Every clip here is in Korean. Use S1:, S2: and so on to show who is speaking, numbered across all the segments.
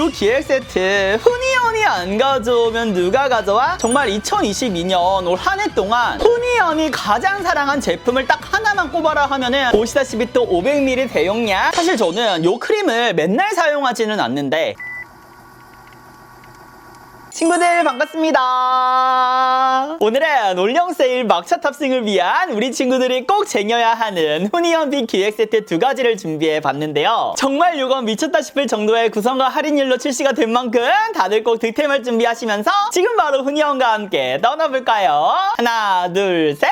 S1: 요 기획 세트 훈이연이 안 가져오면 누가 가져와? 정말 2022년 올 한 해 동안 훈이연이 가장 사랑한 제품을 딱 하나만 꼽아라 하면은 보시다시피 또 500ml 대용량 사실 저는 요 크림을 맨날 사용하지는 않는데 친구들 반갑습니다. 오늘은 올영 세일 막차 탑승을 위한 우리 친구들이 꼭 쟁여야 하는 후니언비 기획 세트 두 가지를 준비해 봤는데요. 정말 이건 미쳤다 싶을 정도의 구성과 할인율로 출시가 된 만큼 다들 꼭 득템을 준비하시면서 지금 바로 후니언과 함께 떠나볼까요? 하나, 둘, 셋!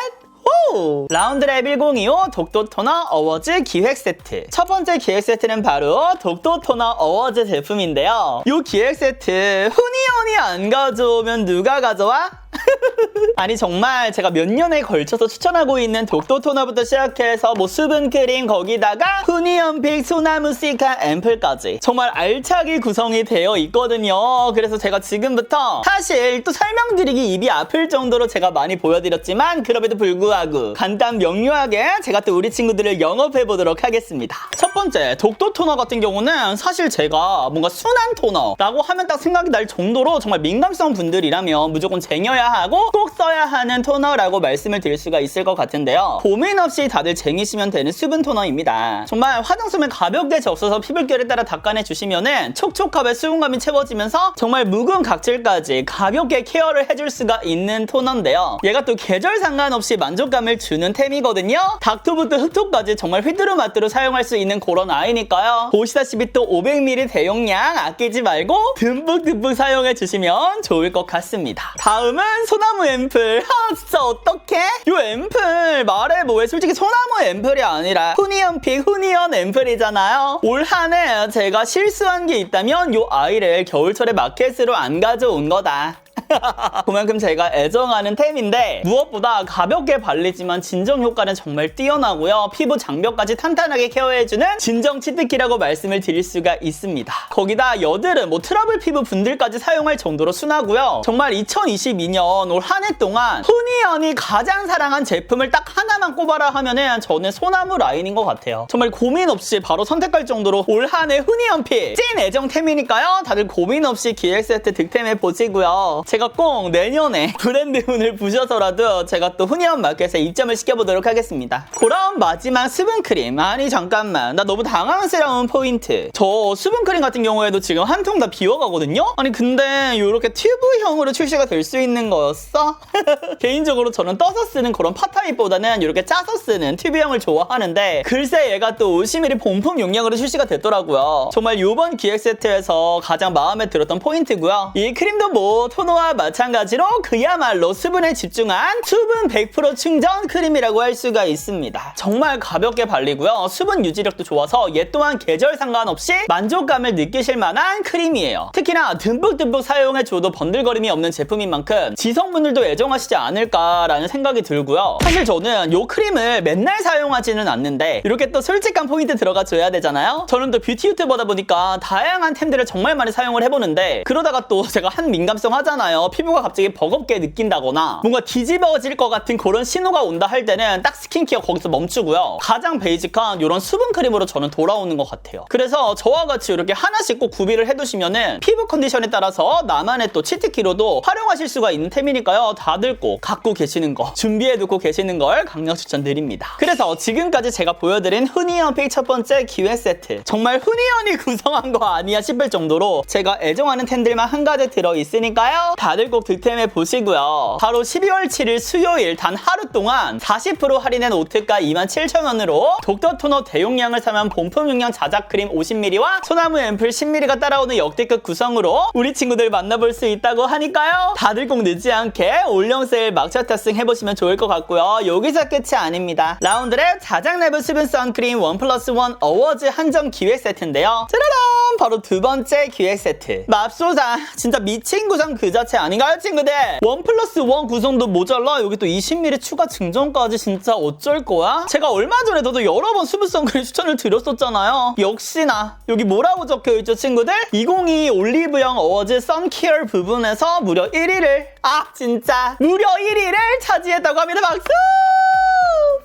S1: 호! 라운드랩 1025 독도 토너 어워즈 기획 세트. 첫 번째 기획 세트는 바로 독도 토너 어워즈 제품인데요. 이 기획 세트 훈이언이 안 가져오면 누가 가져와? 아니 정말 제가 몇 년에 걸쳐서 추천하고 있는 독도 토너부터 시작해서 뭐 수분 크림 거기다가 후니언픽 소나무 시카 앰플까지 정말 알차게 구성이 되어 있거든요. 그래서 제가 지금부터 사실 또 설명드리기 입이 아플 정도로 제가 많이 보여드렸지만 그럼에도 불구하고 간단 명료하게 제가 또 우리 친구들을 영업해 보도록 하겠습니다. 첫 번째 독도 토너 같은 경우는 사실 제가 뭔가 순한 토너라고 하면 딱 생각이 날 정도로 정말 민감성 분들이라면 무조건 쟁여야 하고 꼭 써야 하는 토너라고 말씀을 드릴 수가 있을 것 같은데요. 고민 없이 다들 쟁이시면 되는 수분 토너입니다. 정말 화장솜을 가볍게 적셔서 피부결에 따라 닦아내 주시면은 촉촉하게 수분감이 채워지면서 정말 묵은 각질까지 가볍게 케어를 해줄 수가 있는 토너인데요. 얘가 또 계절 상관없이 만족감을 주는 템이거든요. 닥터부터 흑토까지 정말 휘두루마뚜루 사용할 수 있는 그런 아이니까요. 보시다시피 또 500ml 대용량 아끼지 말고 듬뿍듬뿍 사용해 주시면 좋을 것 같습니다. 다음은 소나무 앰플. 아 진짜 어떡해? 요 앰플 말해 뭐해 솔직히 소나무 앰플이 아니라 후니언픽 후니언 앰플이잖아요. 올 한해 제가 실수한 게 있다면 요 아이를 겨울철에 마켓으로 안 가져온 거다. 그만큼 제가 애정하는 템인데 무엇보다 가볍게 발리지만 진정 효과는 정말 뛰어나고요. 피부 장벽까지 탄탄하게 케어해주는 진정 치트키라고 말씀을 드릴 수가 있습니다. 거기다 여드름, 뭐 트러블 피부 분들까지 사용할 정도로 순하고요. 정말 2022년 올 한 해 동안 후니언이 가장 사랑한 제품을 딱 하나만 꼽아라 하면은 저는 소나무 라인인 것 같아요. 정말 고민 없이 바로 선택할 정도로 올 한 해 후니언피 찐 애정템이니까요. 다들 고민 없이 기획 세트 득템해 보시고요. 제가 꼭 내년에 브랜드 운을 부셔서라도 제가 또 훈이언 마켓에 입점을 시켜보도록 하겠습니다. 그럼 마지막 수분 크림. 아니 잠깐만 나 너무 당황스러운 포인트. 저 수분 크림 같은 경우에도 지금 한 통 다 비워가거든요. 아니 근데 이렇게 튜브형으로 출시가 될 수 있는 거였어? 개인적으로 저는 떠서 쓰는 그런 파타입보다는 이렇게 짜서 쓰는 튜브형을 좋아하는데 글쎄 얘가 또 50ml 본품 용량으로 출시가 됐더라고요. 정말 이번 기획 세트에서 가장 마음에 들었던 포인트고요. 이 크림도 뭐 토너와 마찬가지로 그야말로 수분에 집중한 수분 100% 충전 크림이라고 할 수가 있습니다. 정말 가볍게 발리고요. 수분 유지력도 좋아서 얘 또한 계절 상관없이 만족감을 느끼실 만한 크림이에요. 특히나 듬뿍듬뿍 사용해줘도 번들거림이 없는 제품인 만큼 지성분들도 애정하시지 않을까라는 생각이 들고요. 사실 저는 이 크림을 맨날 사용하지는 않는데 이렇게 또 솔직한 포인트 들어가 줘야 되잖아요. 저는 또 뷰티 유튜버다 보니까 다양한 템들을 정말 많이 사용을 해보는데 그러다가 또 제가 한 민감성 하잖아요. 피부가 갑자기 버겁게 느낀다거나 뭔가 뒤집어질 것 같은 그런 신호가 온다 할 때는 딱 스킨케어 거기서 멈추고요. 가장 베이직한 이런 수분 크림으로 저는 돌아오는 것 같아요. 그래서 저와 같이 이렇게 하나씩 꼭 구비를 해두시면은 피부 컨디션에 따라서 나만의 또 치트키로도 활용하실 수가 있는 템이니까요. 다들 꼭 갖고 계시는 거 준비해두고 계시는 걸 강력 추천드립니다. 그래서 지금까지 제가 보여드린 후니언 픽첫 번째 기획 세트 정말 후니언이 구성한 거 아니야 싶을 정도로 제가 애정하는 템들만 한가득 들어있으니까요. 다들 꼭 득템해 보시고요. 바로 12월 7일 수요일 단 하루 동안 40% 할인된 오트가 27,000원으로 독터 토너 대용량을 사면 본품 용량 자작 크림 50ml와 소나무 앰플 10ml가 따라오는 역대급 구성으로 우리 친구들 만나볼 수 있다고 하니까요. 다들 꼭 늦지 않게 올영 세일 막차 탑승 해보시면 좋을 것 같고요. 여기서 끝이 아닙니다. 라운드랩 자작 레벨 수분 선크림 원 플러스 원 어워즈 한정 기획 세트인데요. 짜라란! 바로 두 번째 기획 세트. 맙소사. 진짜 미친 구성 그 자체 아닌가요, 친구들? 원 플러스 원 구성도 모자라 여기 또 20ml 추가 증정까지 진짜 어쩔 거야? 제가 얼마 전에 저도 여러 번 수분 선크림 추천을 드렸었잖아요. 역시나 여기 뭐라고 적혀있죠, 친구들? 2022 올리브영 어워즈 선케어 부분에서 무려 1위를 아 진짜 무려 1위를 차지했다고 합니다. 박수!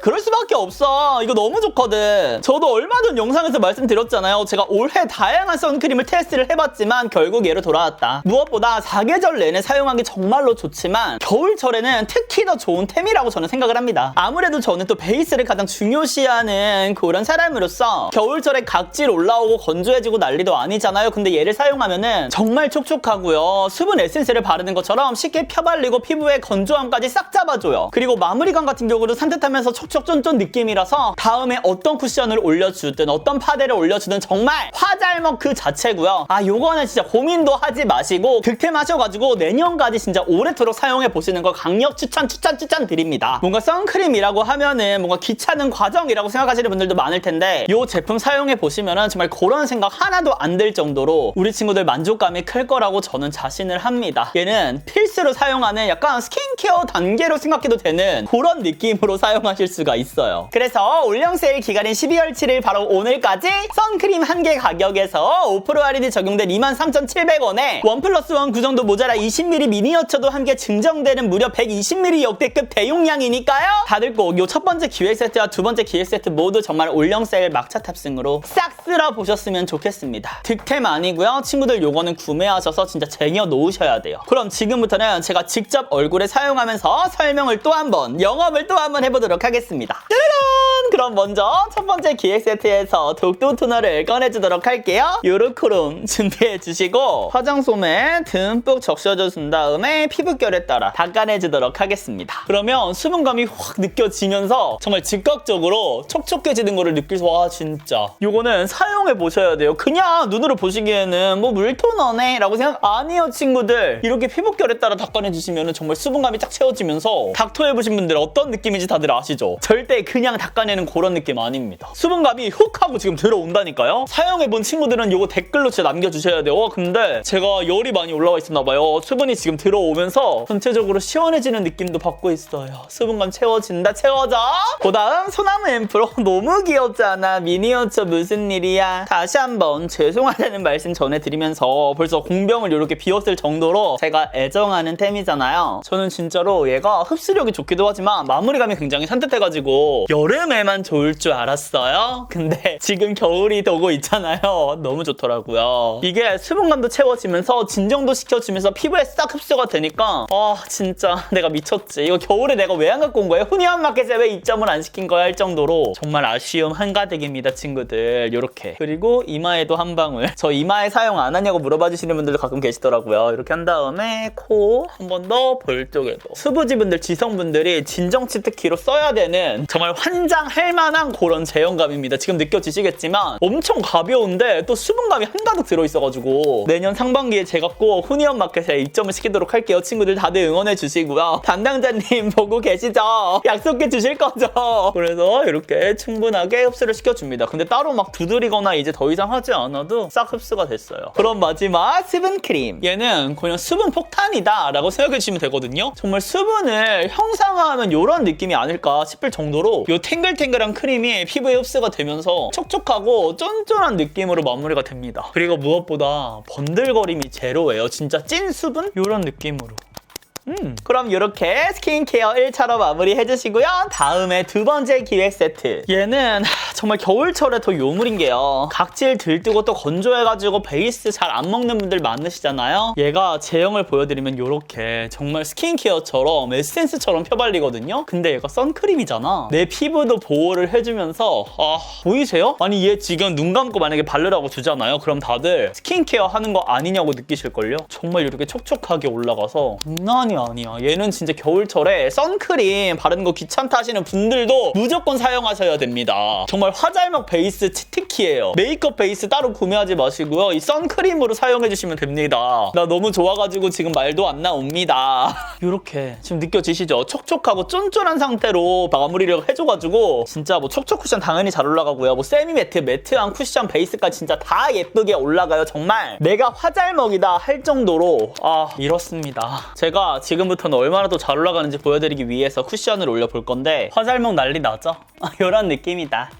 S1: 그럴 수밖에 없어. 이거 너무 좋거든. 저도 얼마 전 영상에서 말씀드렸잖아요. 제가 올해 다양한 선크림을 테스트를 해봤지만 결국 얘로 돌아왔다. 무엇보다 사계절 내내 사용하기 정말로 좋지만 겨울철에는 특히 더 좋은 템이라고 저는 생각을 합니다. 아무래도 저는 또 베이스를 가장 중요시하는 그런 사람으로서 겨울철에 각질 올라오고 건조해지고 난리도 아니잖아요. 근데 얘를 사용하면은 정말 촉촉하고요. 수분 에센스를 바르는 것처럼 쉽게 펴발리고 피부의 건조함까지 싹 잡아줘요. 그리고 마무리감 같은 경우도 산뜻하면서 촉촉 쫀쫀 느낌이라서 다음에 어떤 쿠션을 올려주든 어떤 파데를 올려주든 정말 화잘먹 그 자체고요. 아 요거는 진짜 고민도 하지 마시고 득템하셔가지고 내년까지 진짜 오래도록 사용해 보시는 걸 강력 추천 추천 추천 드립니다. 뭔가 선크림이라고 하면은 뭔가 귀찮은 과정이라고 생각하시는 분들도 많을 텐데 이 제품 사용해 보시면은 정말 그런 생각 하나도 안 들 정도로 우리 친구들 만족감이 클 거라고 저는 자신을 합니다. 얘는 필수로 사용하는 약간 스킨케어 단계로 생각해도 되는 그런 느낌으로 사용하실 수가 있어요. 그래서 올영 세일 기간인 12월 7일 바로 오늘까지 선크림 한 개 가격에서 5% 할인이 적용된 23,700원에 원 플러스 원 구정도 모자라 20ml 미니어처도 함께 증정되는 무려 120ml 역대급 대용량이니까요. 다들 꼭 요 첫 번째 기획 세트와 두 번째 기획 세트 모두 정말 올영 세일 막차 탑승으로 싹 쓸어 보셨으면 좋겠습니다. 득템 아니고요. 친구들 요거는 구매하셔서 진짜 쟁여 놓으셔야 돼요. 그럼 지금부터는 제가 직접 얼굴에 사용하면서 설명을 또 한 번, 영업을 또 한번 해보도록 하겠습니다. 짜라란! 그럼 먼저 첫 번째 기획 세트에서 독도 토너를 꺼내주도록 할게요. 요르크롬 준비해 주시고 화장솜에 듬뿍 적셔줘 준 다음에 피부결에 따라 닦아내주도록 하겠습니다. 그러면 수분감이 확 느껴지면서 정말 즉각적으로 촉촉해지는 거를 느낄 수, 와, 진짜. 요거는 사용해 보셔야 돼요. 그냥 눈으로 보시기에는 뭐 물토너네 라고 생각 아니에요, 친구들. 이렇게 피부결에 따라 닦아내주시면 정말 수분감이 쫙 채워지면서 닥터 해보신 분들 어떤 느낌인지 다들 아시죠? 절대 그냥 닦아내는 그런 느낌 아닙니다. 수분감이 훅 하고 지금 들어온다니까요? 사용해본 친구들은 요거 댓글로 진짜 남겨주셔야 돼요. 어, 근데 제가 열이 많이 올라와 있었나 봐요. 수분이 지금 들어오면서 전체적으로 시원해지는 느낌도 받고 있어요. 수분감 채워진다, 채워져! 그 다음 소나무 앰프로 너무 귀엽잖아. 미니어처 무슨 일이야. 다시 한번 죄송하다는 말씀 전해드리면서 벌써 공병을 이렇게 비웠을 정도로 제가 애정하는 템이잖아요. 저는 진짜로 얘가 흡수력이 좋기도 하지만 마무리감이 굉장히 산뜻해가 지고 여름에만 좋을 줄 알았어요. 근데 지금 겨울이 오고 있잖아요. 너무 좋더라고요. 이게 수분감도 채워지면서 진정도 시켜주면서 피부에 싹 흡수가 되니까 아 진짜 내가 미쳤지. 이거 겨울에 내가 왜 안 갖고 온 거예요? 후니한 마켓에 왜 입점을 안 시킨 거야 할 정도로 정말 아쉬움 한가득입니다 친구들. 요렇게 그리고 이마에도 한 방울. 저 이마에 사용 안 하냐고 물어봐 주시는 분들도 가끔 계시더라고요. 이렇게 한 다음에 코 한 번 더 볼 쪽에도 수부지 분들 지성분들이 진정 치트키로 써야 되는 정말 환장할 만한 그런 제형감입니다. 지금 느껴지시겠지만 엄청 가벼운데 또 수분감이 한가득 들어있어가지고 내년 상반기에 제가 꼭 후니언 마켓에 입점을 시키도록 할게요. 친구들 다들 응원해 주시고요. 담당자님 보고 계시죠? 약속해 주실 거죠? 그래서 이렇게 충분하게 흡수를 시켜줍니다. 근데 따로 막 두드리거나 이제 더 이상 하지 않아도 싹 흡수가 됐어요. 그럼 마지막 수분 크림. 얘는 그냥 수분 폭탄이다 라고 생각해 주시면 되거든요. 정말 수분을 형상화하면 이런 느낌이 아닐까 싶을 정도로 이 탱글탱글한 크림이 피부에 흡수가 되면서 촉촉하고 쫀쫀한 느낌으로 마무리가 됩니다. 그리고 무엇보다 번들거림이 제로예요. 진짜 찐 수분? 이런 느낌으로. 음. 그럼 이렇게 스킨케어 1차로 마무리 해 주시고요. 다음에 두 번째 기획 세트. 얘는 하, 정말 겨울철에 더 요물인 게요. 각질 들뜨고 또 건조해가지고 베이스 잘 안 먹는 분들 많으시잖아요. 얘가 제형을 보여드리면 이렇게 정말 스킨케어처럼 에센스처럼 펴발리거든요. 근데 얘가 선크림이잖아. 내 피부도 보호를 해주면서 아 보이세요? 아니 얘 지금 눈 감고 만약에 바르라고 주잖아요. 그럼 다들 스킨케어 하는 거 아니냐고 느끼실걸요? 정말 이렇게 촉촉하게 올라가서 장난이 아니야. 얘는 진짜 겨울철에 선크림 바르는 거 귀찮다 하시는 분들도 무조건 사용하셔야 됩니다. 정말 화잘먹 베이스 치트키예요. 메이크업 베이스 따로 구매하지 마시고요. 이 선크림으로 사용해주시면 됩니다. 나 너무 좋아가지고 지금 말도 안 나옵니다. 이렇게 지금 느껴지시죠? 촉촉하고 쫀쫀한 상태로 마무리를 해줘가지고 진짜 뭐 촉촉 쿠션 당연히 잘 올라가고요. 뭐 세미 매트, 매트한 쿠션 베이스까지 진짜 다 예쁘게 올라가요. 정말 내가 화잘먹이다 할 정도로 아 이렇습니다. 제가 지금부터는 얼마나 더 잘 올라가는지 보여드리기 위해서 쿠션을 올려볼 건데 화잘먹 난리 나죠? 이런 느낌이다.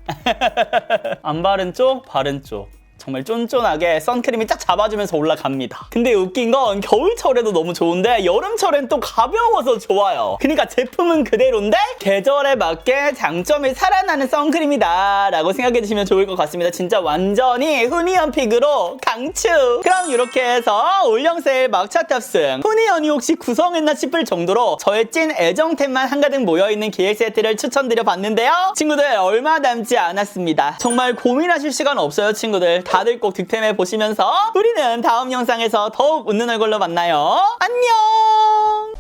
S1: 안 바른 쪽, 바른 쪽. 정말 쫀쫀하게 선크림이 쫙 잡아주면서 올라갑니다. 근데 웃긴 건 겨울철에도 너무 좋은데 여름철엔 또 가벼워서 좋아요. 그러니까 제품은 그대로인데 계절에 맞게 장점이 살아나는 선크림이다 라고 생각해 주시면 좋을 것 같습니다. 진짜 완전히 후니언 픽으로 강추! 그럼 이렇게 해서 올영 세일 막차 탑승 후니언이 혹시 구성했나 싶을 정도로 저의 찐 애정템만 한가득 모여있는 기획 세트를 추천드려 봤는데요. 친구들 얼마 남지 않았습니다. 정말 고민하실 시간 없어요 친구들. 다들 꼭 득템해 보시면서 우리는 다음 영상에서 더욱 웃는 얼굴로 만나요. 안녕!